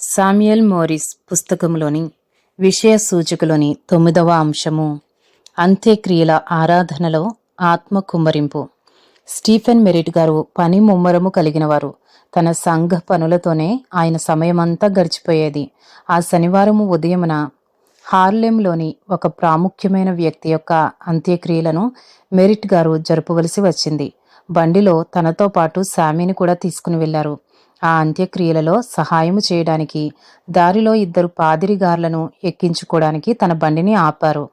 Samuel Morris పుస్తకంలోని విషయ సూచికలోని తొమ్మిదవ అంశము అంత్యక్రియల ఆరాధనలో ఆత్మ కుమ్మరింపు స్టీఫెన్ మెరిట్ గారు పని ముమ్మరము కలిగినవారు. తన సంఘ పనులతోనే ఆయన సమయమంతా గడిచిపోయేది. ఆ శనివారము ఉదయమున హార్లెంలోని ఒక ప్రాముఖ్యమైన వ్యక్తి యొక్క అంత్యక్రియలను మెరిట్ గారు జరపవలసి వచ్చింది. బండిలో తనతో పాటు శామీని కూడా తీసుకుని వెళ్ళారు ఆ అంత్యక్రియలలో సహాయము చేయడానికి దారిలో ఇద్దరు పాదిరిగార్లను ఎక్కించుకోవడానికి తన బండిని ఆపారు.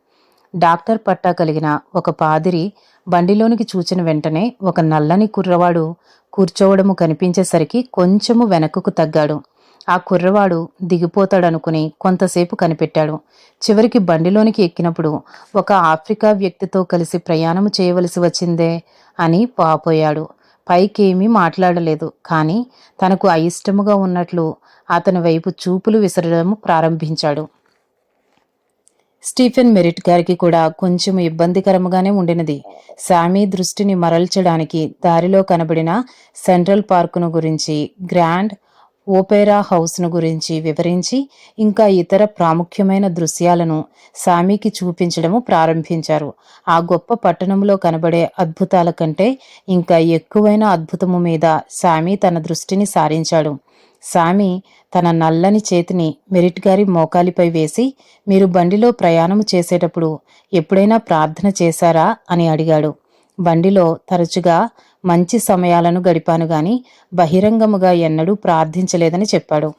డాక్టర్ పట్టా కలిగిన ఒక పాదిరి బండిలోనికి చూచిన వెంటనే ఒక నల్లని కుర్రవాడు కూర్చోవడము కనిపించేసరికి కొంచెము వెనక్కు తగ్గాడు. ఆ కుర్రవాడు దిగిపోతాడనుకుని కొంతసేపు కనిపెట్టాడు. చివరికి బండిలోనికి ఎక్కినప్పుడు ఒక ఆఫ్రికా వ్యక్తితో కలిసి ప్రయాణం చేయవలసి వచ్చిందే అని పాపోయాడు. పైకేమీ మాట్లాడలేదు. కానీ తనకు అయిష్టముగా ఉన్నట్లు అతని వైపు చూపులు విసరడం ప్రారంభించాడు. స్టీఫెన్ మెరిట్ గారికి కూడా కొంచెం ఇబ్బందికరముగానే ఉండినది. శామీ దృష్టిని మరల్చడానికి దారిలో కనబడిన సెంట్రల్ పార్కును గురించి గ్రాండ్ ఓపెరా హౌస్ను గురించి వివరించి ఇంకా ఇతర ప్రాముఖ్యమైన దృశ్యాలను సామీకి చూపించడము ప్రారంభించారు. ఆ గొప్ప పట్టణంలో కనబడే అద్భుతాల కంటే ఇంకా ఎక్కువైన అద్భుతము మీద సామీ తన దృష్టిని సారించాడు. సామి తన నల్లని చేతిని మెరిట్ గారి మోకాలిపై వేసి మీరు బండిలో ప్రయాణం చేసేటప్పుడు ఎప్పుడైనా ప్రార్థన చేశారా అని అడిగాడు. బండిలో తరచుగా మంచి సమయాలను గడిపాను గాని బహిరంగముగా ఎన్నడూ ప్రార్థించలేదని చెప్పాడు.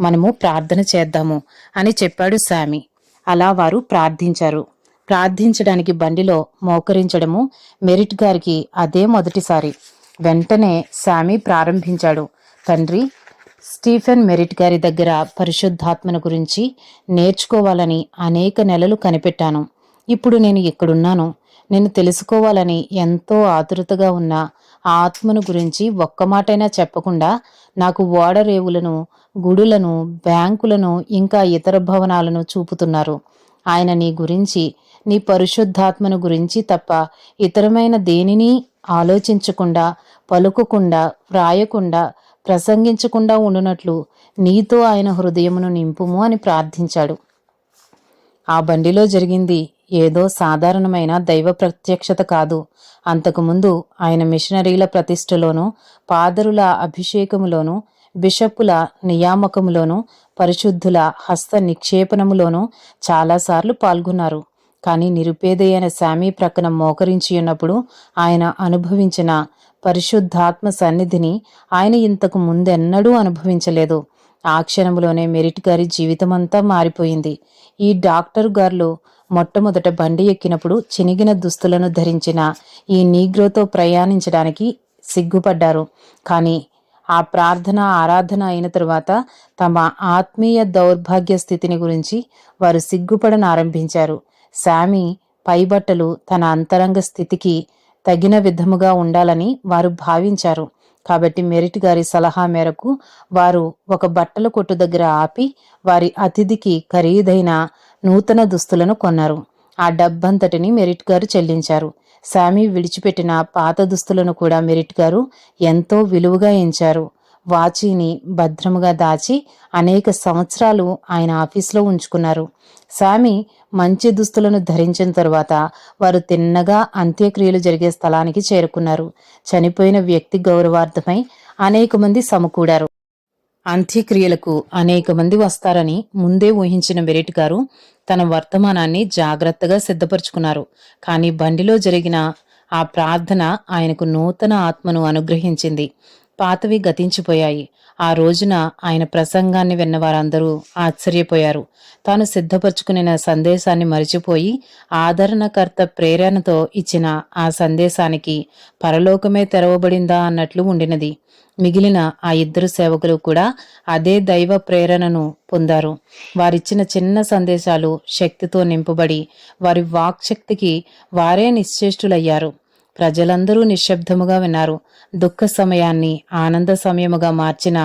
మనము ప్రార్థన చేద్దాము అని చెప్పాడు శామి అలా వారు ప్రార్థించారు. ప్రార్థించడానికి బండిలో మోకరించడము మెరిట్ గారికి అదే మొదటిసారి. వెంటనే శామి ప్రారంభించాడు. తండ్రి స్టీఫెన్ మెరిట్ గారి దగ్గర పరిశుద్ధాత్మను గురించి నేర్చుకోవాలని అనేక నెలలు కనిపెట్టాను. ఇప్పుడు నేను ఇక్కడున్నాను నేను తెలుసుకోవాలని ఎంతో ఆతురతగా ఉన్న ఆ ఆత్మను గురించి ఒక్క మాటైనా చెప్పకుండా నాకు ఓడరేవులను గుడులను బ్యాంకులను ఇంకా ఇతర భవనాలను చూపుతున్నారు. ఆయన నీ గురించి నీ పరిశుద్ధాత్మను గురించి తప్ప ఇతరమైన దేనిని ఆలోచించకుండా పలుకకుండా వ్రాయకుండా ప్రసంగించకుండా ఉండునట్లు నీతో ఆయన హృదయమును నింపుము అని ప్రార్థించాడు. ఆ బండిలో జరిగింది ఏదో సాధారణమైన దైవ ప్రత్యక్షత కాదు. అంతకుముందు ఆయన మిషనరీల ప్రతిష్టలోనూ పాదరుల అభిషేకములోనూ బిషప్పుల నియామకములోనూ పరిశుద్ధుల హస్త నిక్షేపణములోనూ చాలాసార్లు పాల్గొన్నారు. కానీ నిరుపేదైన శామీ ప్రక్కన మోకరించి ఉన్నప్పుడు ఆయన అనుభవించిన పరిశుద్ధాత్మ సన్నిధిని ఆయన ఇంతకు ముందెన్నడూ అనుభవించలేదు. ఆ క్షణంలోనే మెరిట్ గారి జీవితమంతా మారిపోయింది. ఈ డాక్టర్ గారు మొట్టమొదట బండి ఎక్కినప్పుడు చినిగిన దుస్తులను ధరించిన ఈ నీగ్రోతో ప్రయాణించడానికి సిగ్గుపడ్డారు. కానీ ఆ ప్రార్థన ఆరాధన అయిన తరువాత తమ ఆత్మీయ దౌర్భాగ్య స్థితిని గురించి వారు సిగ్గుపడను ఆరంభించారు శామి పైబట్టలు తన అంతరంగ స్థితికి తగిన విధముగా ఉండాలని వారు భావించారు. కాబట్టి మెరిట్ గారి సలహా మేరకు వారు ఒక బట్టల కొట్టు దగ్గర ఆపి వారి అతిథికి ఖరీదైన నూతన దుస్తులను కొన్నారు. ఆ డబ్బంతటిని మెరిట్ గారు చెల్లించారు. శామీ విడిచిపెట్టిన పాత దుస్తులను కూడా మెరిట్ గారు ఎంతో విలువగా ఎంచారు. వాచీని భద్రముగా దాచి అనేక సంవత్సరాలు ఆయన ఆఫీస్లో ఉంచుకున్నారు. సామి మంచి దుస్తులను ధరించిన తరువాత వారు తిన్నగా అంత్యక్రియలు జరిగే స్థలానికి చేరుకున్నారు. చనిపోయిన వ్యక్తి గౌరవార్థమై అనేక మంది సమకూడారు. అంత్యక్రియలకు అనేక మంది వస్తారని ముందే ఊహించిన మెరిట్ గారు తన వర్తమానాన్ని జాగ్రత్తగా సిద్ధపరుచుకున్నారు. కానీ బండిలో జరిగిన ఆ ప్రార్థన ఆయనకు నూతన ఆత్మను అనుగ్రహించింది. పాతవి గతించిపోయాయి. ఆ రోజున ఆయన ప్రసంగాన్ని విన్న వారందరూ ఆశ్చర్యపోయారు. తాను సిద్ధపరుచుకునే సందేశాన్ని మరిచిపోయి ఆదరణకర్త ప్రేరణతో ఇచ్చిన ఆ సందేశానికి పరలోకమే తెరవబడిందా అన్నట్లు ఉండినది. మిగిలిన ఆ ఇద్దరు సేవకులు కూడా అదే దైవ ప్రేరణను పొందారు. వారిచ్చిన చిన్న సందేశాలు శక్తితో నింపబడి వారి వాక్శక్తికి వారే నిశ్చేష్టులయ్యారు. ప్రజలందరూ నిశ్శబ్దముగా విన్నారు. దుఃఖ సమయాన్ని ఆనంద సమయముగా మార్చిన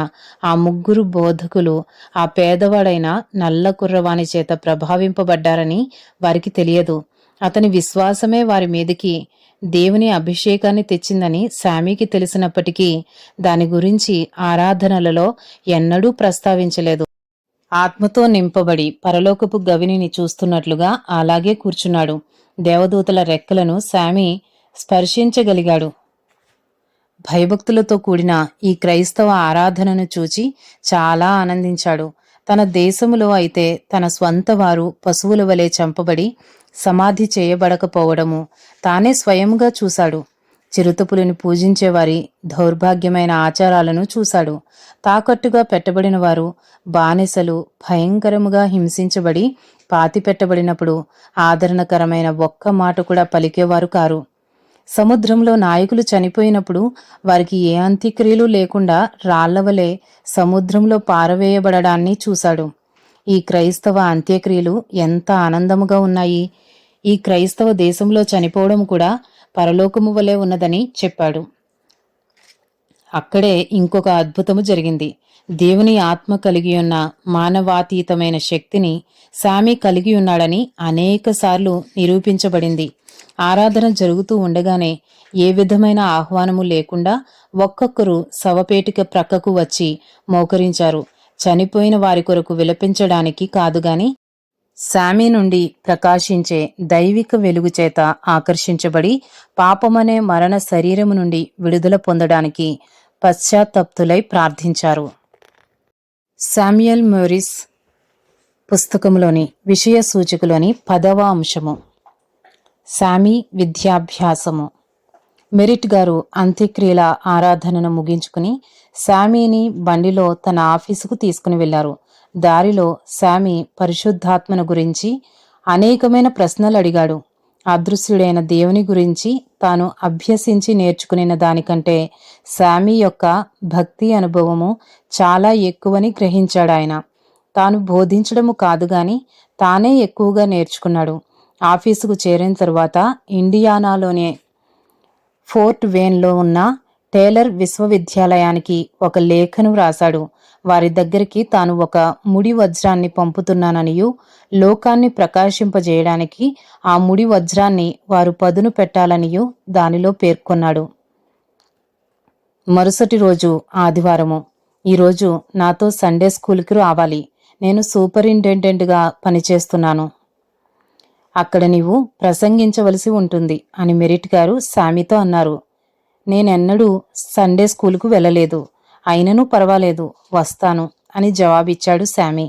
ఆ ముగ్గురు బోధకులు ఆ పేదవాడైన నల్ల కుర్రవాణి చేత ప్రభావింపబడ్డారని వారికి తెలియదు. అతని విశ్వాసమే వారి మీదికి దేవుని అభిషేకాన్ని తెచ్చిందని శామీకి తెలిసినప్పటికీ దాని గురించి ఆరాధనలలో ఎన్నడూ ప్రస్తావించలేదు. ఆత్మతో నింపబడి పరలోకపు గవినిని చూస్తున్నట్లుగా అలాగే కూర్చున్నాడు. దేవదూతల రెక్కలను శామి స్పర్శించగలిగాడు. భయభక్తులతో కూడిన ఈ క్రైస్తవ ఆరాధనను చూచి చాలా ఆనందించాడు. తన దేశములో అయితే తన స్వంత వారు పశువుల వలె చంపబడి సమాధి చేయబడకపోవడము తానే స్వయంగా చూశాడు. చిరుతపులిని పూజించేవారి దౌర్భాగ్యమైన ఆచారాలను చూశాడు. తాకట్టుగా పెట్టబడిన వారు బానిసలు భయంకరముగా హింసించబడి పాతి పెట్టబడినప్పుడు ఆదరణకరమైన ఒక్క మాట కూడా పలికేవారు కారు. సముద్రంలో నాయకులు చనిపోయినప్పుడు వారికి ఏ అంత్యక్రియలు లేకుండా రాళ్ళవలే సముద్రంలో పారవేయబడడాన్ని చూశాడు. ఈ క్రైస్తవ అంత్యక్రియలు ఎంత ఆనందముగా ఉన్నాయి. ఈ క్రైస్తవ దేశంలో చనిపోవడం కూడా పరలోకము వలె ఉన్నదని చెప్పాడు. అక్కడే ఇంకొక అద్భుతము జరిగింది. దేవుని ఆత్మ కలిగి ఉన్న మానవాతీతమైన శక్తిని సామి కలిగి ఉన్నాడని అనేకసార్లు నిరూపించబడింది. ఆరాధన జరుగుతూ ఉండగానే ఏ విధమైన ఆహ్వానము లేకుండా ఒక్కొక్కరు శవపేటిక ప్రక్కకు వచ్చి మోకరించారు. చనిపోయిన వారి కొరకు విలపించడానికి కాదుగాని శామి నుండి ప్రకాశించే దైవిక వెలుగు చేత ఆకర్షించబడి పాపమనే మరణ శరీరము నుండి విడుదల పొందడానికి పశ్చాత్తప్తులై ప్రార్థించారు. శామ్యుయల్ మోరిస్ పుస్తకంలోని విషయ సూచికలోని పదవ అంశము. శామి విద్యాభ్యాసము. మెరిట్ గారు అంత్యక్రియల ఆరాధనను ముగించుకుని శామీని బండిలో తన ఆఫీసుకు తీసుకుని వెళ్ళారు. దారిలో శామి పరిశుద్ధాత్మను గురించి అనేకమైన ప్రశ్నలు అడిగాడు. అదృశ్యుడైన దేవుని గురించి తాను అభ్యసించి నేర్చుకునిన దానికంటే శామి యొక్క భక్తి అనుభవము చాలా ఎక్కువని గ్రహించాడాయన తాను బోధించడము కాదు గాని తానే ఎక్కువగా నేర్చుకున్నాడు. ఆఫీసుకు చేరిన తరువాత ఇండియానాలోనే ఫోర్ట్ వేన్లో ఉన్న టేలర్ విశ్వవిద్యాలయానికి ఒక లేఖను వ్రాశాడు. వారి దగ్గరికి తాను ఒక ముడి వజ్రాన్ని పంపుతున్నాననియు లోకాన్ని ప్రకాశింపజేయడానికి ఆ ముడి వజ్రాన్ని వారు పదును పెట్టాలనియు దానిలో పేర్కొన్నాడు. మరుసటి రోజు ఆదివారము. ఈరోజు నాతో సండే స్కూల్కి రావాలి. నేను సూపరింటెండెంట్గా పనిచేస్తున్నాను. అక్కడ నీవు ప్రసంగించవలసి ఉంటుంది అని మెరిట్ గారు సామితో అన్నారు. నేనెన్నడూ సండే స్కూలుకు వెళ్ళలేదు. అయినను పర్వాలేదు. వస్తాను అని జవాబిచ్చాడు శామి.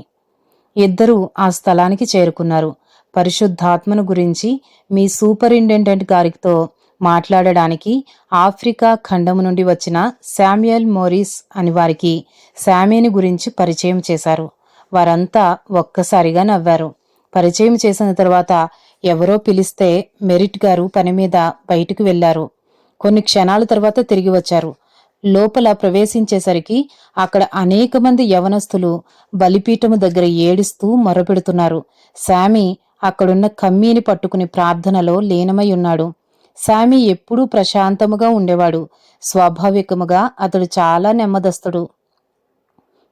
ఇద్దరూ ఆ స్థలానికి చేరుకున్నారు. పరిశుద్ధాత్మను గురించి మీ సూపరింటెండెంట్ గారితో మాట్లాడడానికి ఆఫ్రికా ఖండము నుండి వచ్చిన శామ్యుయల్ మోరిస్ అని వారికి శామీని గురించి పరిచయం చేశారు. వారంతా ఒక్కసారిగా నవ్వారు. పరిచయం చేసిన తర్వాత ఎవరో పిలిస్తే మెరిట్ గారు పని మీద బయటికి వెళ్ళారు. కొన్ని క్షణాల తర్వాత తిరిగి వచ్చారు. లోపల ప్రవేశించేసరికి అక్కడ అనేక మంది యవనస్తులు బలిపీఠము దగ్గర ఏడుస్తూ మొరపెడుతున్నారు. శామి అక్కడున్న కమ్మీని పట్టుకుని ప్రార్థనలో లీనమై ఉన్నాడు. శామి ఎప్పుడూ ప్రశాంతముగా ఉండేవాడు. స్వాభావికముగా అతడు చాలా నెమ్మదస్తుడు.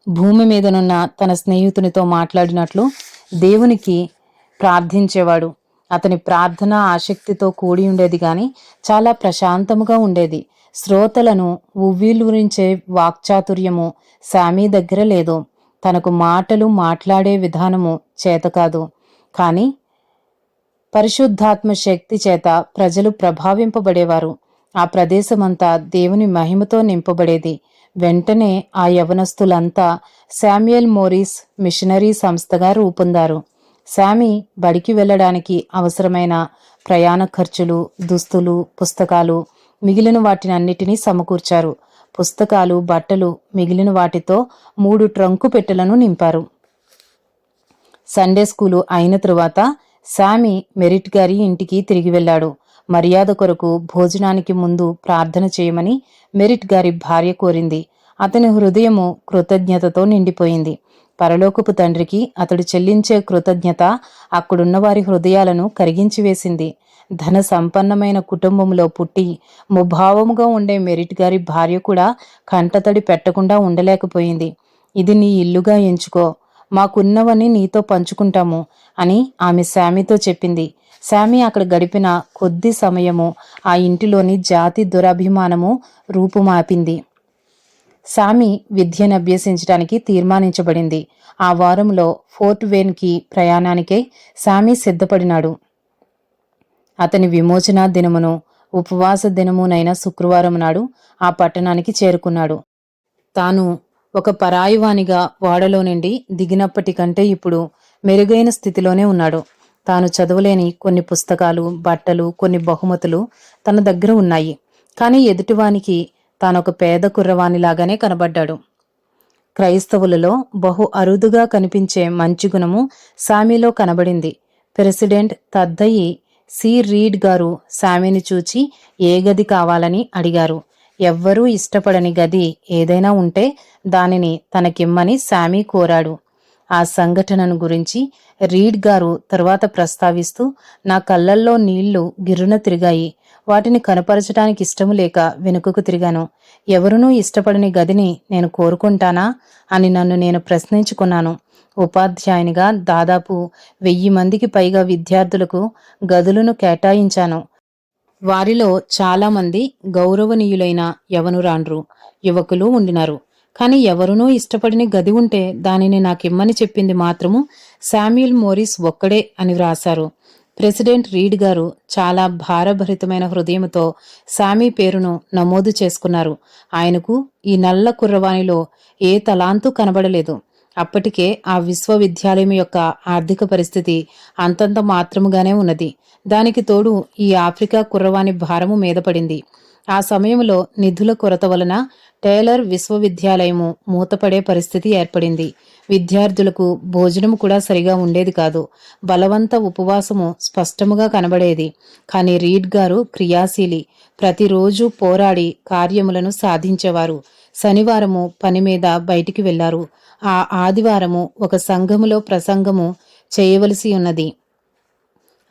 భూమి మీదనున్న తన స్నేహితునితో మాట్లాడినట్లు దేవునికి ప్రార్థించేవాడు. అతని ప్రార్థన ఆసక్తితో కూడి ఉండేది గాని చాలా ప్రశాంతముగా ఉండేది. శ్రోతలను ఉవ్విలురించే వాక్చాతుర్యము శామీ దగ్గర లేదు. తనకు మాటలు మాట్లాడే విధానము చేత కాదు. కానీ పరిశుద్ధాత్మ శక్తి చేత ప్రజలు ప్రభావింపబడేవారు. ఆ ప్రదేశమంతా దేవుని మహిమతో నింపబడేది. వెంటనే ఆ యవనస్తులంతా శామ్యుయల్ మోరిస్ మిషనరీ సంస్థగా రూపొందారు. శామి బడికి వెళ్ళడానికి అవసరమైన ప్రయాణ ఖర్చులు దుస్తులు పుస్తకాలు మిగిలిన వాటినన్నిటినీ సమకూర్చారు. పుస్తకాలు బట్టలు మిగిలిన వాటితో మూడు ట్రంకు పెట్టెలను నింపారు. సండే స్కూలు అయిన తరువాత శామి మెరిట్ గారి ఇంటికి తిరిగి వెళ్ళాడు. మర్యాద కొరకు భోజనానికి ముందు ప్రార్థన చేయమని మెరిట్ గారి భార్య కోరింది. అతని హృదయము కృతజ్ఞతతో నిండిపోయింది. పరలోకపు తండ్రికి అతడు చెల్లించే కృతజ్ఞత అక్కడున్న వారి హృదయాలను కరిగించి వేసింది. ధన సంపన్నమైన కుటుంబంలో పుట్టి ముభావముగా ఉండే మెరిట్ గారి భార్య కూడా కంటతడి పెట్టకుండా ఉండలేకపోయింది. ఇది నీ ఇల్లుగా ఎంచుకో. మాకున్నవని నీతో పంచుకుంటాము అని ఆమె శామితో చెప్పింది. శామి అక్కడ గడిపిన కొద్ది సమయము ఆ ఇంటిలోని జాతి దురభిమానము రూపుమాపింది. సామి విద్యను అభ్యసించడానికి తీర్మానించబడింది. ఆ వారంలో ఫోర్ట్ వేన్కి ప్రయాణానికై సామి సిద్ధపడినాడు. అతని విమోచన దినమును ఉపవాస దినమునైన శుక్రవారం నాడు ఆ పట్టణానికి చేరుకున్నాడు. తాను ఒక పరాయివానిగా వాడలో నుండి దిగినప్పటి కంటే ఇప్పుడు మెరుగైన స్థితిలోనే ఉన్నాడు. తాను చదవలేని కొన్ని పుస్తకాలు బట్టలు కొన్ని బహుమతులు తన దగ్గర ఉన్నాయి. కానీ ఎదుటివానికి తానొక పేద కుర్రవాణిలాగానే కనబడ్డాడు. క్రైస్తవులలో బహు అరుదుగా కనిపించే మంచి గుణము సామీలో కనబడింది. President తద్దయి C. రీడ్ గారు సామీని చూచి ఏ గది కావాలని అడిగారు. ఎవ్వరూ ఇష్టపడని గది ఏదైనా ఉంటే దానిని తనకిమ్మని శామీ కోరాడు. ఆ సంఘటనను గురించి రీడ్ గారు తరువాత ప్రస్తావిస్తూ నా కళ్ళల్లో నీళ్ళు గిర్రున తిరిగాయి. వాటిని కనపరచడానికి ఇష్టము లేక వెనుకకు తిరిగాను. ఎవరునూ ఇష్టపడని గదిని నేను కోరుకుంటానా అని నన్ను నేను ప్రశ్నించుకున్నాను. ఉపాధ్యాయునిగా దాదాపు వెయ్యి మందికి పైగా విద్యార్థులకు గదులను కేటాయించాను. వారిలో చాలామంది గౌరవనీయులైన యవనురాండ్రు యువకులు ఉండినారు. కానీ ఎవరునూ ఇష్టపడిన గది ఉంటే దానిని నాకిమ్మని చెప్పింది మాత్రము శామ్యుల్ మోరిస్ ఒక్కడే అని వ్రాశారు. ప్రెసిడెంట్ రీడ్ గారు చాలా భారభరితమైన హృదయంతో సామీ పేరును నమోదు చేసుకున్నారు. ఆయనకు ఈ నల్ల కుర్రవాణిలో ఏ తలాంతు కనబడలేదు. అప్పటికే ఆ విశ్వవిద్యాలయం యొక్క ఆర్థిక పరిస్థితి అంతంత మాత్రముగానే ఉన్నది. దానికి తోడు ఈ ఆఫ్రికా కుర్రవాణి భారము మీద పడింది. ఆ సమయంలో నిధుల కొరత వలన టైలర్ విశ్వవిద్యాలయము మూతపడే పరిస్థితి ఏర్పడింది. విద్యార్థులకు భోజనం కూడా సరిగా ఉండేది కాదు. బలవంత ఉపవాసము స్పష్టముగా కనబడేది. కానీ రీడ్ గారు క్రియాశీలి ప్రతిరోజు పోరాడి కార్యములను సాధించేవారు. శనివారము పని మీద బయటికి వెళ్ళారు ఆ ఆదివారము ఒక సంఘములో ప్రసంగము చేయవలసి ఉన్నది.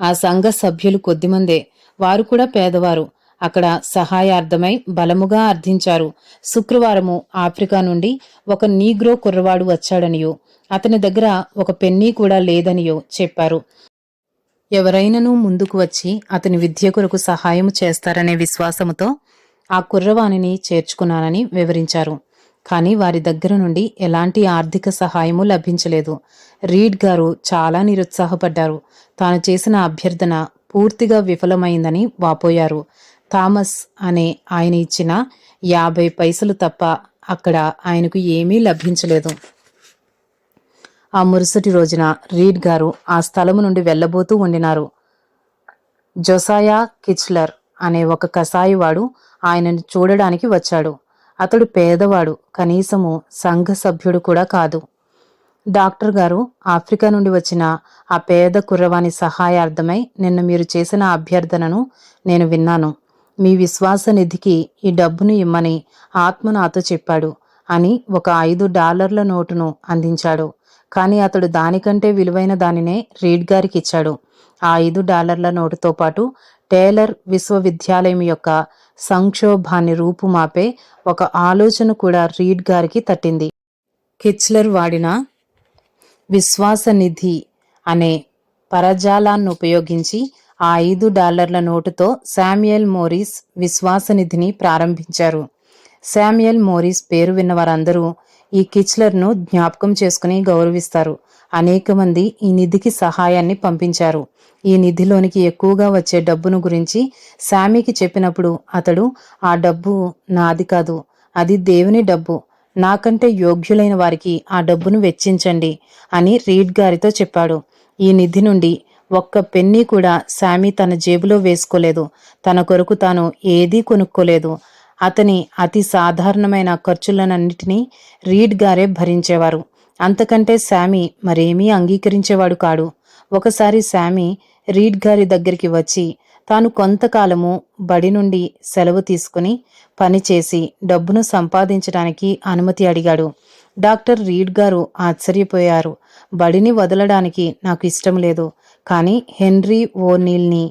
ఆ సంఘ సభ్యులు కొద్దిమందే. వారు కూడా పేదవారు. అక్కడ సహాయార్థమై బలముగా అర్థించారు. శుక్రవారము ఆఫ్రికా నుండి ఒక నీగ్రో కుర్రవాడు వచ్చాడనియో. అతని దగ్గర ఒక పెన్నీ కూడా లేదనియో చెప్పారు. ఎవరైనను ముందుకు వచ్చి అతని విద్య కొరకు సహాయం చేస్తారనే విశ్వాసముతో ఆ కుర్రవాణిని చేర్చుకున్నానని వివరించారు. కానీ వారి దగ్గర నుండి ఎలాంటి ఆర్థిక సహాయము లభించలేదు. రీడ్ గారు చాలా నిరుత్సాహపడ్డారు. తాను చేసిన అభ్యర్థన పూర్తిగా విఫలమైందని వాపోయారు. థామస్ అనే ఆయన ఇచ్చిన యాభై పైసలు తప్ప అక్కడ ఆయనకు ఏమీ లభించలేదు. ఆ మురుసటి రోజున రీడ్ గారు ఆ స్థలము నుండి వెళ్ళబోతూ ఉండినారు. జొసాయా కిచ్లర్ అనే ఒక కసాయివాడు ఆయనను చూడడానికి వచ్చాడు. అతడు పేదవాడు కనీసము సంఘ సభ్యుడు కూడా కాదు. డాక్టర్ గారు ఆఫ్రికా నుండి వచ్చిన ఆ పేద కుర్రవాని సహాయార్థమై నిన్న మీరు చేసిన అభ్యర్థనను నేను విన్నాను. మీ విశ్వాస నిధికి ఈ డబ్బును ఇమ్మని ఆత్మ నాతో చెప్పాడు అని ఒక ఐదు డాలర్ల నోటును అందించాడు. కానీ అతడు దానికంటే విలువైన దానినే రీడ్ గారికి ఇచ్చాడు. ఆ ఐదు డాలర్ల నోటుతో పాటు టేలర్ విశ్వవిద్యాలయం యొక్క సంక్షోభాన్ని రూపుమాపే ఒక ఆలోచన కూడా రీడ్ గారికి తట్టింది. కిచ్లర్ వాడిన విశ్వాసనిధి అనే పరజాలాన్ని ఉపయోగించి ఆ ఐదు డాలర్ల నోటుతో శామ్యుయల్ మోరిస్ విశ్వాసనిధిని ప్రారంభించారు. శామ్యుయల్ మోరిస్ పేరు విన్న వారందరూ ఈ కిచ్లర్ను జ్ఞాపకం చేసుకుని గౌరవిస్తారు. అనేక మంది ఈ నిధికి సహాయాన్ని పంపించారు. ఈ నిధిలోనికి ఎక్కువగా వచ్చే డబ్బును గురించి శామీకి చెప్పినప్పుడు అతడు ఆ డబ్బు నాది కాదు. అది దేవుని డబ్బు. నాకంటే యోగ్యులైన వారికి ఆ డబ్బును వెచ్చించండి అని రీడ్ గారితో చెప్పాడు. ఈ నిధి నుండి ఒక్క పెన్నీ కూడా శామి తన జేబులో వేసుకోలేదు. తన కొరకు తాను ఏదీ కొనుక్కోలేదు. అతని అతి సాధారణమైన ఖర్చులనన్నిటినీ రీడ్ గారే భరించేవారు. అంతకంటే శామి మరేమీ అంగీకరించేవాడు కాడు. ఒకసారి శామి రీడ్ గారి దగ్గరికి వచ్చి తాను కొంతకాలము బడి నుండి సెలవు తీసుకుని పనిచేసి డబ్బును సంపాదించడానికి అనుమతి అడిగాడు. డాక్టర్ రీడ్ గారు ఆశ్చర్యపోయారు. బడిని వదలడానికి నాకు ఇష్టం లేదు. కానీ హెన్రీ ఓనీల్ని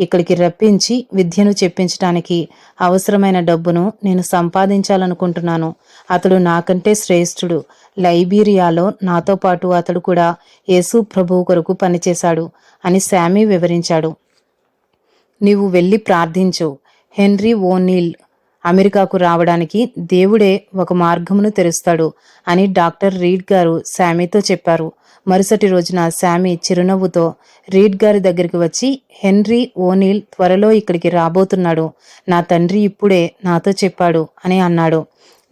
ఇక్కడికి రప్పించి విద్యను చెప్పించడానికి అవసరమైన డబ్బును నేను సంపాదించాలనుకుంటున్నాను. అతడు నాకంటే శ్రేష్ఠుడు. లైబీరియాలో నాతో పాటు అతడు కూడా యేసు ప్రభువు కొరకు పనిచేశాడు అని శామీ వివరించాడు. నీవు వెళ్ళి ప్రార్థించు. హెన్రీ ఓనీల్ అమెరికాకు రావడానికి దేవుడే ఒక మార్గమును తెరుస్తాడు అని డాక్టర్ రీడ్ గారు శామీతో చెప్పారు. మరుసటి రోజున శామీ చిరునవ్వుతో రీడ్ గారి దగ్గరికి వచ్చి హెన్రీ ఓనీల్ త్వరలో ఇక్కడికి రాబోతున్నాడు. నా తండ్రి ఇప్పుడే నాతో చెప్పాడు అని అన్నాడు.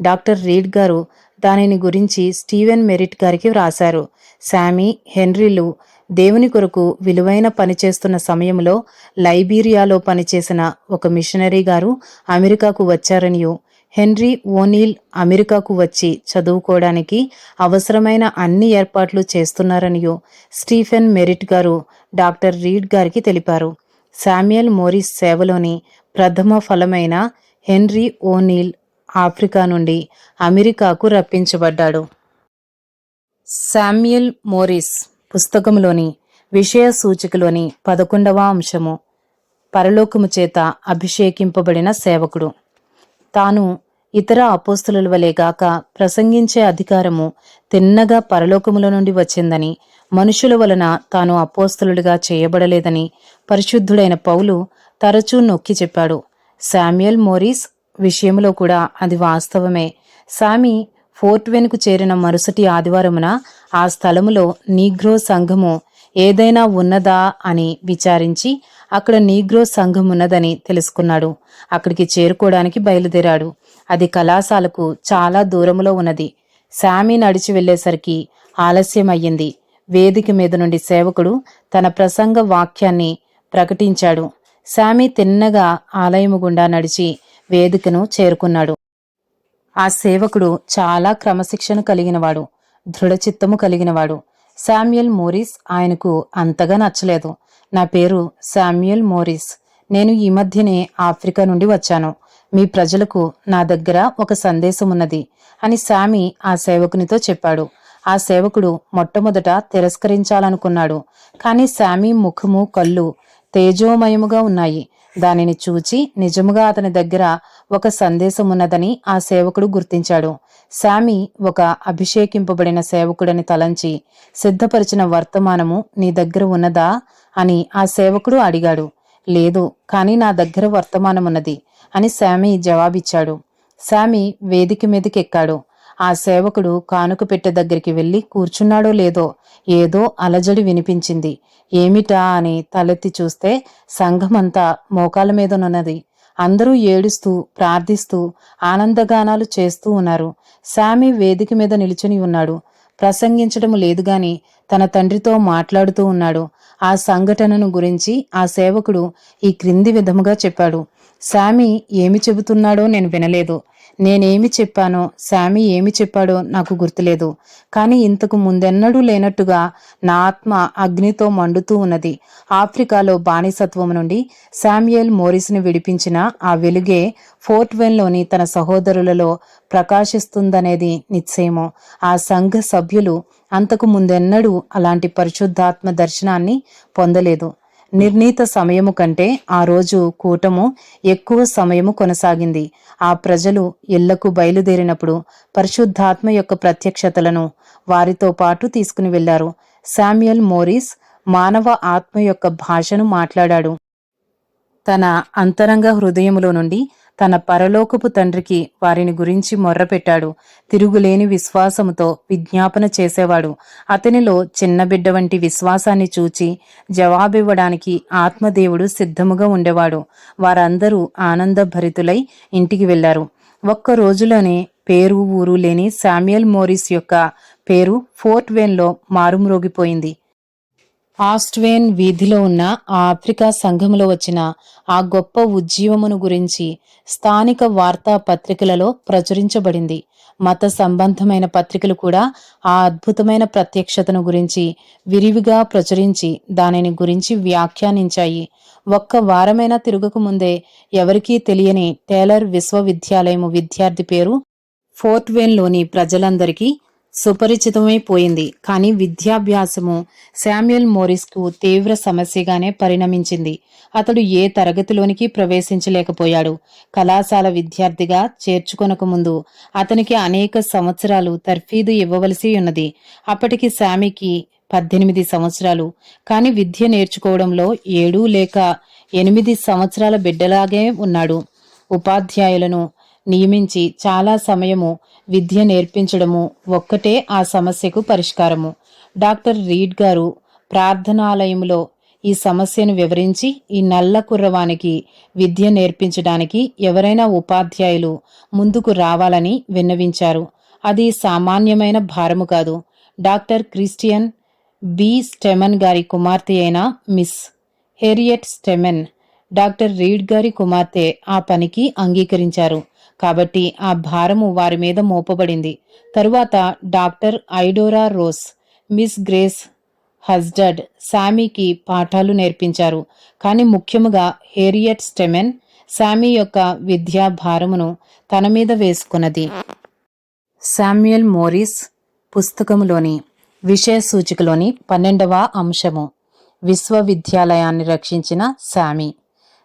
డాక్టర్ రీడ్ గారు దానిని గురించి స్టీవెన్ మెరిట్ గారికి వ్రాశారు. శామీ హెన్రీలు దేవుని కొరకు విలువైన పనిచేస్తున్న సమయంలో లైబీరియాలో పనిచేసిన ఒక మిషనరీ గారు అమెరికాకు వచ్చారనియు. హెన్రీ ఓనీల్ అమెరికాకు వచ్చి చదువుకోవడానికి అవసరమైన అన్ని ఏర్పాట్లు చేస్తున్నారనియో స్టీఫెన్ మెరిట్ గారు డాక్టర్ రీడ్ గారికి తెలిపారు. శామ్యుయల్ మోరిస్ సేవలోని ప్రథమ ఫలమైన హెన్రీ ఓనీల్ ఆఫ్రికా నుండి అమెరికాకు రప్పించబడ్డాడు. శామ్యుయల్ మోరిస్ పుస్తకంలోని విషయ సూచికలోని పదకొండవ అంశము. పరలోకము చేత అభిషేకింపబడిన సేవకుడు. తాను ఇతర అపోస్తుల వలె గాక ప్రసంగించే అధికారము తిన్నగా పరలోకముల నుండి వచ్చిందని మనుషుల వలన తాను అపోస్తులుడిగా చేయబడలేదని పరిశుద్ధుడైన పౌలు తరచూ నొక్కి చెప్పాడు. శామ్యుయల్ మోరీస్ విషయంలో కూడా అది వాస్తవమే. సామి ఫోర్ట్వెన్కు చేరిన మరుసటి ఆదివారమున ఆ స్థలములో నీగ్రో సంఘము ఏదైనా ఉన్నదా అని విచారించి అక్కడ నీగ్రో సంఘం ఉన్నదని తెలుసుకున్నాడు. అక్కడికి చేరుకోవడానికి బయలుదేరాడు. అది కళాశాలకు చాలా దూరములో ఉన్నది. శామీ నడిచి వెళ్ళేసరికి ఆలస్యం అయ్యింది వేదిక మీద నుండి సేవకుడు తన ప్రసంగ వాక్యాన్ని ప్రకటించాడు. శామీ తిన్నగా ఆలయము గుండా నడిచి వేదికను చేరుకున్నాడు. ఆ సేవకుడు చాలా క్రమశిక్షణ కలిగినవాడు దృఢచిత్తము కలిగినవాడు. శామ్యుయల్ మోరిస్ ఆయనకు అంతగా నచ్చలేదు. నా పేరు శామ్యుయల్ మోరిస్. నేను ఈ మధ్యనే ఆఫ్రికా నుండి వచ్చాను. మీ ప్రజలకు నా దగ్గర ఒక సందేశం ఉన్నది అని శామి ఆ సేవకునితో చెప్పాడు. ఆ సేవకుడు మొట్టమొదట తిరస్కరించాలనుకున్నాడు. కానీ శామి ముఖము కళ్ళు తేజోమయముగా ఉన్నాయి. దానిని చూచి నిజముగా అతని దగ్గర ఒక సందేశం ఉన్నదని ఆ సేవకుడు గుర్తించాడు. శామి ఒక అభిషేకింపబడిన సేవకుడని తలంచి సిద్ధపరిచిన వర్తమానము నీ దగ్గర ఉన్నదా? అని ఆ సేవకుడు అడిగాడు. లేదు కానీ నా దగ్గర వర్తమానమున్నది అని శామి జవాబిచ్చాడు. శామి వేదిక మీదకెక్కాడు. ఆ సేవకుడు కానుక పెట్టె దగ్గరికి వెళ్ళి కూర్చున్నాడో లేదో ఏదో అలజడి వినిపించింది. ఏమిటా? అని తలెత్తి చూస్తే సంఘమంతా మోకాల మీదనున్నది అందరూ ఏడుస్తూ ప్రార్థిస్తూ ఆనందగానాలు చేస్తూ ఉన్నారు. శామి వేదిక మీద నిలుచుని ఉన్నాడు. ప్రసంగించడం లేదు గాని తన తండ్రితో మాట్లాడుతూ ఉన్నాడు. ఆ సంఘటనను గురించి ఆ సేవకుడు ఈ క్రింది విధముగా చెప్పాడు. శామి ఏమి చెబుతున్నాడో నేను వినలేదు. నేనేమి చెప్పానో శామి ఏమి చెప్పాడో నాకు గుర్తులేదు. కానీ ఇంతకు ముందెన్నడూ లేనట్టుగా నా ఆత్మ అగ్నితో మండుతూ ఉన్నది. ఆఫ్రికాలో బానిసత్వం నుండి శామ్యుయల్ మోరిస్ను విడిపించిన ఆ వెలుగే ఫోర్ట్ వెన్లోని తన సహోదరులలో ప్రకాశిస్తుందనేది నిశ్చయము. ఆ సంఘ సభ్యులు అంతకు ముందెన్నడూ అలాంటి పరిశుద్ధాత్మ దర్శనాన్ని పొందలేదు. నిర్ణీత సమయము కంటే ఆ రోజు కూటము ఎక్కువ సమయము కొనసాగింది. ఆ ప్రజలు ఇళ్ళకు బయలుదేరినప్పుడు పరిశుద్ధాత్మ యొక్క ప్రత్యక్షతలను వారితో పాటు తీసుకుని వెళ్ళారు శామ్యుయల్ మోరిస్ మానవ ఆత్మ యొక్క భాషను మాట్లాడాడు. తన అంతరంగ హృదయములో నుండి తన పరలోకపు తండ్రికి వారిని గురించి మొర్రపెట్టాడు. తిరుగులేని విశ్వాసముతో విజ్ఞాపన చేసేవాడు. అతనిలో చిన్న బిడ్డ వంటి విశ్వాసాన్ని చూచి జవాబివ్వడానికి ఆత్మదేవుడు సిద్ధముగా ఉండేవాడు. వారందరూ ఆనందభరితులై ఇంటికి వెళ్ళారు ఒక్క రోజులోనే పేరు ఊరు లేని శామ్యుయల్ మోరిస్ యొక్క పేరు ఫోర్ట్ వేన్లో మారుమ్రోగిపోయింది. ఆస్ట్వేన్ వీధిలో ఉన్న ఆ ఆఫ్రికా సంఘములో వచ్చిన ఆ గొప్ప ఉజ్జీవమును గురించి స్థానిక వార్తా పత్రికలలో ప్రచురించబడింది. మత సంబంధమైన పత్రికలు కూడా ఆ అద్భుతమైన ప్రత్యక్షతను గురించి విరివిగా ప్రచురించి దానిని గురించి వ్యాఖ్యానించాయి. ఒక్క వారమైనా తిరుగుకు ముందే ఎవరికీ తెలియని టేలర్ విశ్వవిద్యాలయము విద్యార్థి పేరు ఫోర్ట్వేన్లోని ప్రజలందరికీ సుపరిచితమైపోయింది. కానీ విద్యాభ్యాసము శామ్యుయల్ మోరిస్కు తీవ్ర సమస్యగానే పరిణమించింది. అతడు ఏ తరగతిలోనికి ప్రవేశించలేకపోయాడు. కళాశాల విద్యార్థిగా చేర్చుకొనక ముందు అతనికి అనేక సంవత్సరాలు తర్ఫీదు ఇవ్వవలసి ఉన్నది. అప్పటికి శామికి పద్దెనిమిది సంవత్సరాలు. కానీ విద్య నేర్చుకోవడంలో ఏడు లేక ఎనిమిది సంవత్సరాల బిడ్డలాగే ఉన్నాడు. ఉపాధ్యాయులను నియమించి చాలా సమయము విద్య నేర్పించడము ఒక్కటే ఆ సమస్యకు పరిష్కారము. డాక్టర్ రీడ్ గారు ప్రార్థనాలయంలో ఈ సమస్యను వివరించి ఈ నల్ల కుర్రవానికి విద్య నేర్పించడానికి ఎవరైనా ఉపాధ్యాయులు ముందుకు రావాలని విన్నవించారు. అది సామాన్యమైన భారము కాదు. Doctor Christian B. స్టెమన్ గారి కుమార్తె అయిన miss Harriet Stemen doctor Reid గారి కుమార్తె ఆ పనికి అంగీకరించారు. కాబట్టి ఆ భారము వారి మీద మోపబడింది. తరువాత doctor Idora Rose miss Grace హస్డర్డ్ శామీకి పాఠాలు నేర్పించారు. కానీ ముఖ్యముగా హేరియట్ స్టెమెన్ శామీ యొక్క విద్యా భారమును తన మీద వేసుకున్నది. శామ్యుయల్ మోరిస్ పుస్తకములోని విషయ సూచికలోని పన్నెండవ అంశము విశ్వవిద్యాలయాన్ని రక్షించిన శామీ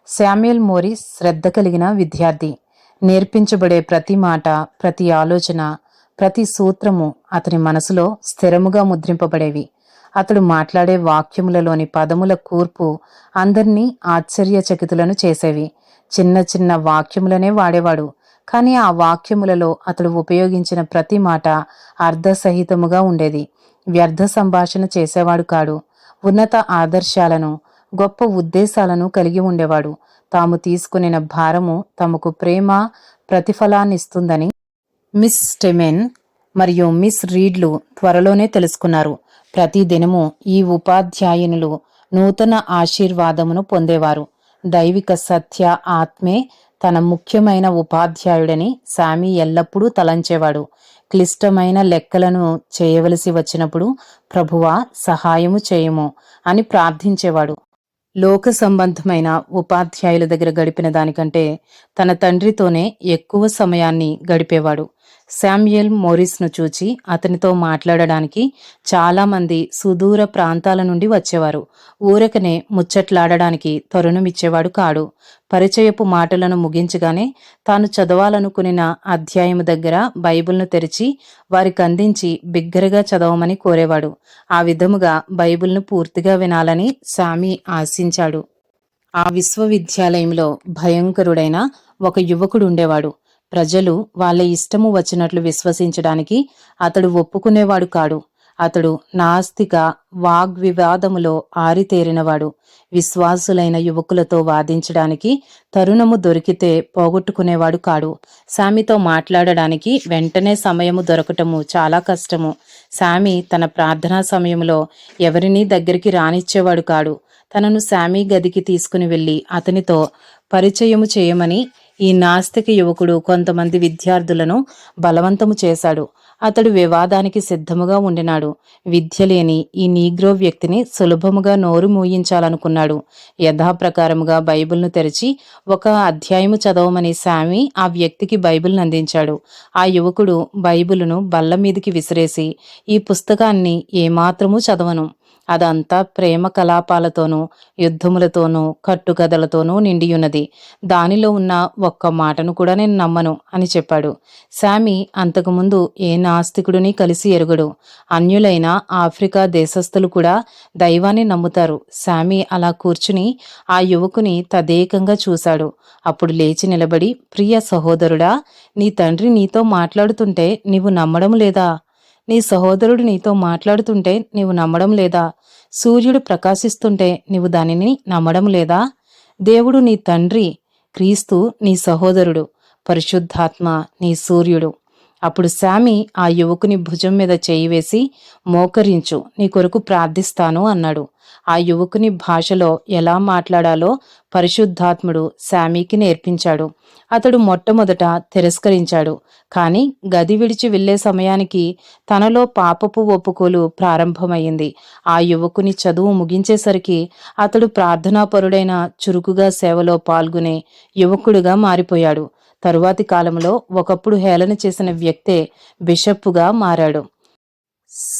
శామ్యుయల్ మోరిస్ శ్రద్ధ కలిగిన విద్యార్థి. నేర్పించబడే ప్రతి మాట ప్రతి ఆలోచన ప్రతి సూత్రము అతని మనసులో స్థిరముగా ముద్రింపబడేవి. అతడు మాట్లాడే వాక్యములలోని పదముల కూర్పు అందరినీ ఆశ్చర్యచకితులను చేసేవి. చిన్న చిన్న వాక్యములనే వాడేవాడు. కానీ ఆ వాక్యములలో అతడు ఉపయోగించిన ప్రతి మాట అర్ధసహితముగా ఉండేది. వ్యర్థ సంభాషణ చేసేవాడు కాడు. ఉన్నత ఆదర్శాలను గొప్ప ఉద్దేశాలను కలిగి ఉండేవాడు. తాము తీసుకునిన భారము తమకు ప్రేమ ప్రతిఫలాన్నిస్తుందని మిస్ స్టెమెన్ మరియు మిస్ రీడ్లు త్వరలోనే తెలుసుకున్నారు. ప్రతి దినము ఈ ఉపాధ్యాయునులు నూతన ఆశీర్వాదమును పొందేవారు. దైవిక సత్య ఆత్మే తన ముఖ్యమైన ఉపాధ్యాయుడని సామి ఎల్లప్పుడూ తలంచేవాడు. క్లిష్టమైన లెక్కలను చేయవలసి వచ్చినప్పుడు ప్రభువా సహాయము చేయము అని ప్రార్థించేవాడు. లోక సంబంధమైన ఉపాధ్యాయుల దగ్గర గడిపిన దానికంటే తన తండ్రితోనే ఎక్కువ సమయాన్ని గడిపేవాడు. శామ్యుయల్ మోరిస్ను చూచి అతనితో మాట్లాడడానికి చాలామంది సుదూర ప్రాంతాల నుండి వచ్చేవారు. ఊరకనే ముచ్చట్లాడడానికి తరుణమిచ్చేవాడు కాడు. పరిచయపు మాటలను ముగించగానే తాను చదవాలనుకునిన అధ్యాయము దగ్గర బైబిల్ను తెరిచి వారికి అందించి బిగ్గరగా చదవమని కోరేవాడు. ఆ విధముగా బైబిల్ను పూర్తిగా వినాలని సామి ఆశించాడు. ఆ విశ్వవిద్యాలయంలో భయంకరుడైన ఒక యువకుడు ఉండేవాడు. ప్రజలు వాళ్ళ ఇష్టము వచ్చినట్లు విశ్వసించడానికి అతడు ఒప్పుకునేవాడు కాడు. అతడు నాస్తిక వాగ్వివాదములో ఆరితేరినవాడు. విశ్వాసులైన యువకులతో వాదించడానికి తరుణము దొరికితే పోగొట్టుకునేవాడు కాడు. సామితో మాట్లాడడానికి వెంటనే సమయము దొరకటము చాలా కష్టము. సామి తన ప్రార్థనా సమయంలో ఎవరినీ దగ్గరికి రానిచ్చేవాడు కాడు. తనను సామి గదికి తీసుకుని వెళ్ళి అతనితో పరిచయము చేయమని ఈ నాస్తిక యువకుడు కొంతమంది విద్యార్థులను బలవంతము చేశాడు. అతడు వివాదానికి సిద్ధముగా ఉండినాడు. విద్య లేని ఈ నీగ్రో వ్యక్తిని సులభముగా నోరు మూయించాలనుకున్నాడు. యథాప్రకారముగా బైబిల్ను తెరిచి ఒక అధ్యాయము చదవమని సామి ఆ వ్యక్తికి బైబిల్ను అందించాడు. ఆ యువకుడు బైబిలును బల్ల మీదికి విసిరేసి ఈ పుస్తకాన్ని ఏమాత్రమూ చదవను. అదంతా ప్రేమ కలాపాలతోనూ యుద్ధములతోనూ కట్టుకథలతోనూ నిండియున్నది. దానిలో ఉన్న ఒక్క మాటను కూడా నేను నమ్మను అని చెప్పాడు. శామి అంతకుముందు ఏ నాస్తికుడిని కలిసి ఎరుగడు. అన్యులైన ఆఫ్రికా దేశస్థులు కూడా దైవాన్ని నమ్ముతారు. శామి అలా కూర్చుని ఆ యువకుని తదేకంగా చూశాడు. అప్పుడు లేచి నిలబడి ప్రియ సహోదరుడా నీ తండ్రి నీతో మాట్లాడుతుంటే నీవు నమ్మడం లేదా? నీ సహోదరుడు నీతో మాట్లాడుతుంటే నీవు నమ్మడం లేదా? సూర్యుడు ప్రకాశిస్తుంటే నీవు దానిని నమ్మడం లేదా? దేవుడు నీ తండ్రి క్రీస్తు నీ సహోదరుడు పరిశుద్ధాత్మ నీ సూర్యుడు. అప్పుడు శామి ఆ యువకుని భుజం మీద చేయి వేసి మోకరించు నీ కొరకు ప్రార్థిస్తాను అన్నాడు. ఆ యువకుని భాషలో ఎలా మాట్లాడాలో పరిశుద్ధాత్ముడు శామీకి నేర్పించాడు. అతడు మొట్టమొదట తిరస్కరించాడు. కానీ గది విడిచి వెళ్ళే సమయానికి తనలో పాపపు ఒప్పుకోలు ప్రారంభమైంది. ఆ యువకుని చదువు ముగించేసరికి అతడు ప్రార్థనాపరుడైన చురుకుగా సేవలో పాల్గొనే యువకుడుగా మారిపోయాడు. తరువాతి కాలంలో ఒకప్పుడు హేళన చేసిన వ్యక్తే బిషప్పుగా మారాడు.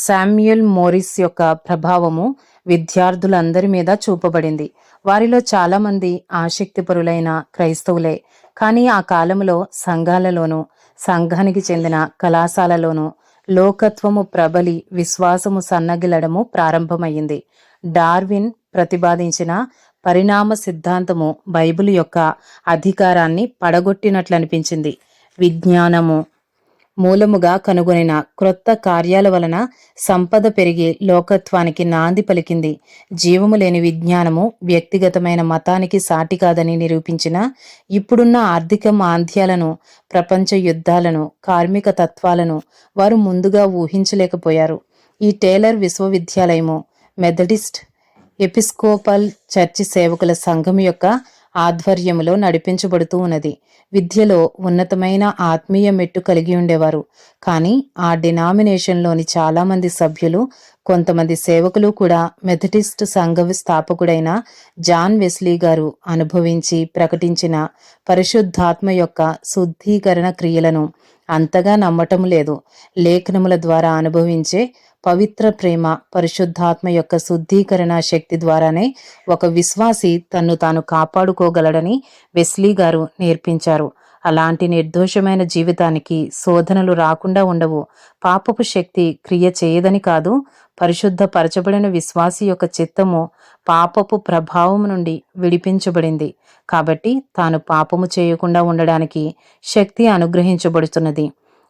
శామ్యుయల్ మోరిస్ యొక్క ప్రభావము విద్యార్థులందరి మీద చూపబడింది. వారిలో చాలామంది ఆసక్తిపరులైన క్రైస్తవులే. కానీ ఆ కాలంలో సంఘాలలోనూ సంఘానికి చెందిన కళాశాలలోనూ లోకత్వము ప్రబలి విశ్వాసము సన్నగిలడము ప్రారంభమైంది డార్విన్ ప్రతిపాదించిన పరిణామ సిద్ధాంతము బైబిల్ యొక్క అధికారాన్ని పడగొట్టినట్లనిపించింది. విజ్ఞానము మూలముగా కనుగొనిన క్రొత్త కార్యాల వలన సంపద పెరిగి లోకత్వానికి నాంది పలికింది. జీవము లేని విజ్ఞానము వ్యక్తిగతమైన మతానికి సాటి కాదని నిరూపించిన ఇప్పుడున్న ఆర్థిక మాంద్యాలను ప్రపంచ యుద్ధాలను కార్మిక తత్వాలను వారు ముందుగా ఊహించలేకపోయారు. ఈ టేలర్ విశ్వవిద్యాలయము మెథడిస్ట్ ఎపిస్కోపల్ చర్చి సేవకుల సంఘం యొక్క ఆధ్వర్యములో నడిపించబడుతూ ఉన్నది. విద్యలో ఉన్నతమైన ఆత్మీయ మెట్టు కలిగి ఉండేవారు. కానీ ఆ డినామినేషన్లోని చాలామంది సభ్యులు కొంతమంది సేవకులు కూడా మెథడిస్ట్ సంఘ స్థాపకుడైన జాన్ వెస్లీ గారు అనుభవించి ప్రకటించిన పరిశుద్ధాత్మ యొక్క శుద్ధీకరణ క్రియలను అంతగా నమ్మటం లేదు. లేఖనముల ద్వారా అనుభవించే పవిత్ర ప్రేమ పరిశుద్ధాత్మ యొక్క శుద్ధీకరణ శక్తి ద్వారానే ఒక విశ్వాసి తన్ను తాను కాపాడుకోగలడని వెస్లీ గారు నేర్పించారు. అలాంటి నిర్దోషమైన జీవితానికి శోధనలు రాకుండా ఉండవు. పాపపు శక్తి క్రియ చేయదని కాదు పరిశుద్ధపరచబడిన విశ్వాసి యొక్క చిత్తము పాపపు ప్రభావం నుండి విడిపించబడింది. కాబట్టి తాను పాపము చేయకుండా ఉండడానికి శక్తి అనుగ్రహించబడుతున్నది.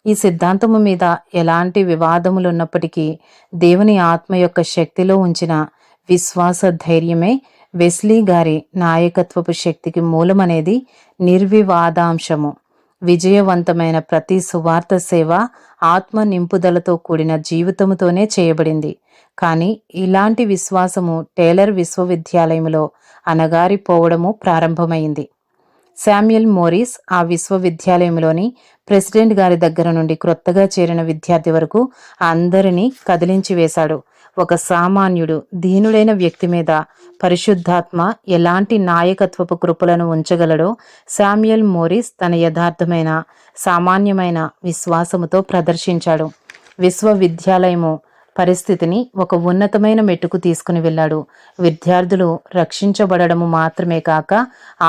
ఈ సిద్ధాంతము మీద ఎలాంటి వివాదములున్నప్పటికీ దేవుని ఆత్మ యొక్క శక్తిలో ఉంచిన విశ్వాస ధైర్యమే వెస్లీ గారి నాయకత్వపు శక్తికి మూలమనేది నిర్వివాదాంశము. విజయవంతమైన ప్రతి సువార్త సేవ ఆత్మ నింపుదలతో కూడిన జీవితముతోనే చేయబడింది. కానీ ఇలాంటి విశ్వాసము టేలర్ విశ్వవిద్యాలయంలో అనగారిపోవడము ప్రారంభమైంది. శామ్యుల్ మోరిస్ ఆ విశ్వవిద్యాలయంలోని ప్రెసిడెంట్ గారి దగ్గర నుండి క్రొత్తగా చేరిన విద్యార్థి వరకు అందరినీ కదిలించి వేశాడు. ఒక సామాన్యుడు దీనుడైన వ్యక్తి మీద పరిశుద్ధాత్మ ఎలాంటి నాయకత్వపు కృపలను ఉంచగలడో శామ్యుల్ మోరిస్ తన యథార్థమైన సామాన్యమైన విశ్వాసముతో ప్రదర్శించాడు. విశ్వవిద్యాలయము పరిస్థితిని ఒక ఉన్నతమైన మెట్టుకు తీసుకుని వెళ్ళాడు. విద్యార్థులు రక్షించబడము మాత్రమే కాక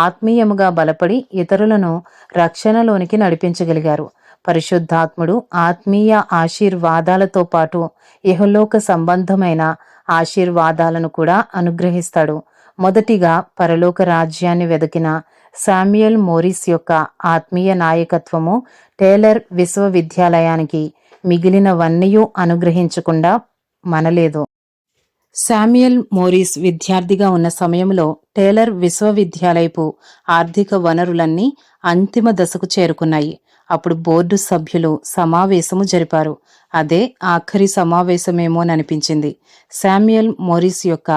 ఆత్మీయముగా బలపడి ఇతరులను రక్షణలోనికి నడిపించగలిగారు. పరిశుద్ధాత్ముడు ఆత్మీయ ఆశీర్వాదాలతో పాటు ఇహలోక సంబంధమైన ఆశీర్వాదాలను కూడా అనుగ్రహిస్తాడు. మొదటిగా పరలోక రాజ్యాన్ని వెదకిన శామ్యుయల్ మోరిస్ యొక్క ఆత్మీయ నాయకత్వము టేలర్ విశ్వవిద్యాలయానికి మిగిలినవన్నీయూ అనుగ్రహించకుండా మనలేదు. శామ్యుయల్ మోరిస్ విద్యార్థిగా ఉన్న సమయంలో టేలర్ విశ్వవిద్యాలయపు ఆర్థిక వనరులన్నీ అంతిమ దశకు చేరుకున్నాయి. అప్పుడు బోర్డు సభ్యులు సమావేశము జరిపారు. అదే ఆఖరి సమావేశమేమోననిపించింది. శామ్యుయల్ మోరిస్ యొక్క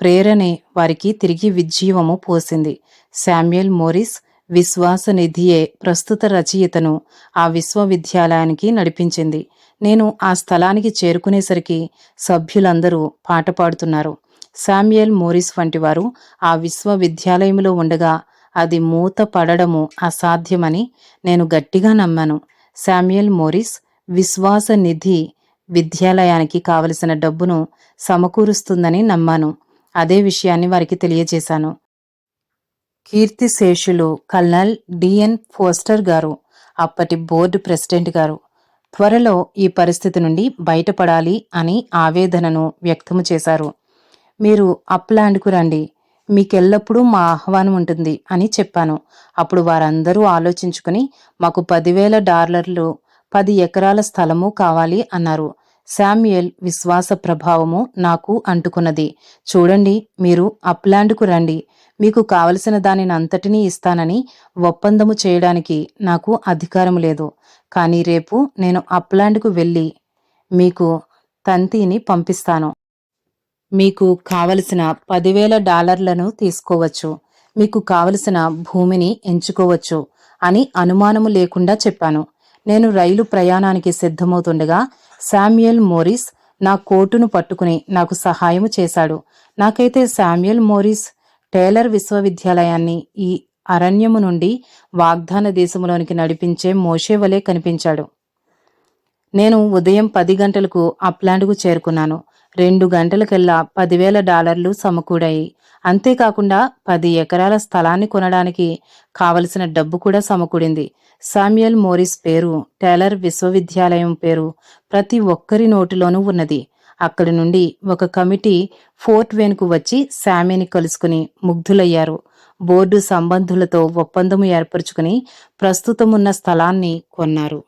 ప్రేరణే వారికి తిరిగి విజీవము పోసింది. శామ్యుయల్ మోరిస్ విశ్వాస నిధియే ప్రస్తుత రచయితను ఆ విశ్వవిద్యాలయానికి నడిపించింది. నేను ఆ స్థలానికి చేరుకునేసరికి సభ్యులందరూ పాట పాడుతున్నారు. శామ్యుయల్ మోరిస్ వంటి వారు ఆ విశ్వవిద్యాలయంలో ఉండగా అది మూత పడడము అసాధ్యమని నేను గట్టిగా నమ్మాను. శామ్యుయల్ మోరిస్ విశ్వాస నిధి విద్యాలయానికి కావలసిన డబ్బును సమకూరుస్తుందని నమ్మాను. అదే విషయాన్ని వారికి తెలియజేశాను. కీర్తిశేషులు కల్నల్ డిఎన్ ఫోస్టర్ గారు అప్పటి బోర్డు ప్రెసిడెంట్ గారు. త్వరలో ఈ పరిస్థితి నుండి బయటపడాలి అని ఆవేదనను వ్యక్తము చేశారు. మీరు అప్లాండ్కు రండి. మీకెల్లప్పుడూ మా ఆహ్వానం ఉంటుంది అని చెప్పాను. అప్పుడు వారందరూ ఆలోచించుకుని మాకు పదివేల డాలర్లు పది ఎకరాల స్థలము కావాలి అన్నారు. శామ్యుయల్ విశ్వాస ప్రభావము నాకు అంటుకున్నది. చూడండి మీరు అప్లాండ్కు రండి. మీకు కావలసిన దానిని అంతటినీ ఇస్తానని ఒప్పందము చేయడానికి నాకు అధికారం లేదు. కానీ రేపు నేను అప్లాండ్కు వెళ్ళి మీకు తంతిని పంపిస్తాను. మీకు కావలసిన పదివేల డాలర్లను తీసుకోవచ్చు. మీకు కావలసిన భూమిని ఎంచుకోవచ్చు అని అనుమానము లేకుండా చెప్పాను. నేను రైలు ప్రయాణానికి సిద్ధమవుతుండగా శామ్యుయల్ మోరిస్ నా కోటును పట్టుకుని నాకు సహాయము చేశాడు. నాకైతే శామ్యుయల్ మోరిస్ టేలర్ విశ్వవిద్యాలయాన్ని ఈ అరణ్యము నుండి వాగ్దాన దేశములోనికి నడిపించే మోషే వలె కనిపించాడు. నేను ఉదయం పది గంటలకు అప్లాండ్కు చేరుకున్నాను. రెండు గంటలకల్లా పదివేల డాలర్లు సమకూడాయి. అంతేకాకుండా పది ఎకరాల స్థలాన్ని కొనడానికి కావలసిన డబ్బు కూడా సమకూడింది. సామ్యుయల్ మోరిస్ పేరు టేలర్ విశ్వవిద్యాలయం పేరు ప్రతి ఒక్కరి నోటిలోనూ ఉన్నది. అక్కడి నుండి ఒక కమిటీ ఫోర్ట్ వేన్కు వచ్చి శామీని కలుసుకుని ముగ్ధులయ్యారు. బోర్డు సంబంధులతో ఒప్పందము ఏర్పరచుకుని ప్రస్తుతం ఉన్న స్థలాన్ని కొన్నారు.